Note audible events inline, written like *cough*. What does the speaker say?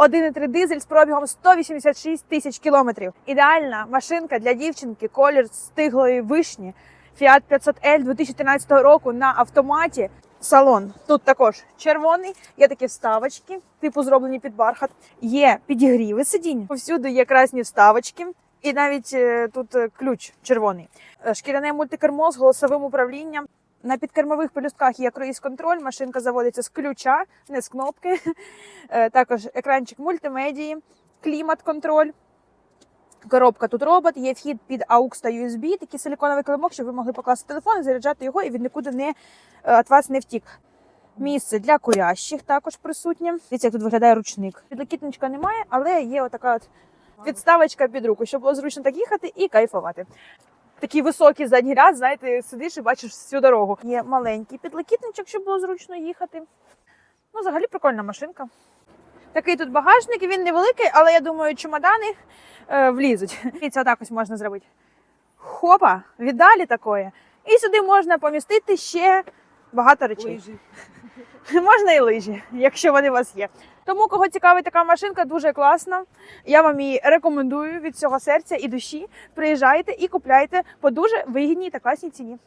1,3 дизель з пробігом 186 тисяч кілометрів. Ідеальна машинка для дівчинки, колір стиглої вишні. Fiat 500L 2013 року на автоматі. Салон тут також червоний, є такі вставочки, типу зроблені під бархат. Є підігріви сидінь. Повсюди є красні вставочки, і навіть е, тут е, ключ червоний. Е, Шкіряне мультикермо з голосовим управлінням. На підкермових пелюстках є круїз-контроль. Машинка заводиться з ключа, не з кнопки. *laughs* Е, Також екранчик мультимедії, клімат-контроль. Коробка тут робот, є вхід під AUX та USB, такий силіконовий килимок, щоб ви могли покласти телефон, заряджати його, і він нікуди не е, від вас не втік. Місце для курящих також присутнє. Дивіться, як тут виглядає ручник. Підлокітничка немає, але є отака от підставочка під руку, щоб було зручно так їхати і кайфувати. Такий високий задній ряд, знаєте, сидиш і бачиш всю дорогу. Є маленький підлокітничок, щоб було зручно їхати. Ну, взагалі прикольна машинка. Такий тут багажник, він невеликий, але я думаю, чемодани е, влізуть. І це так ось можна зробити. Хопа, віддалі такої. І сюди можна помістити ще багато речей. *laughs* Можна і лижі, якщо вони у вас є. Тому, кого цікавить така машинка, дуже класна. Я вам її рекомендую від всього серця і душі. Приїжджайте і купляйте по дуже вигідній та класній ціні.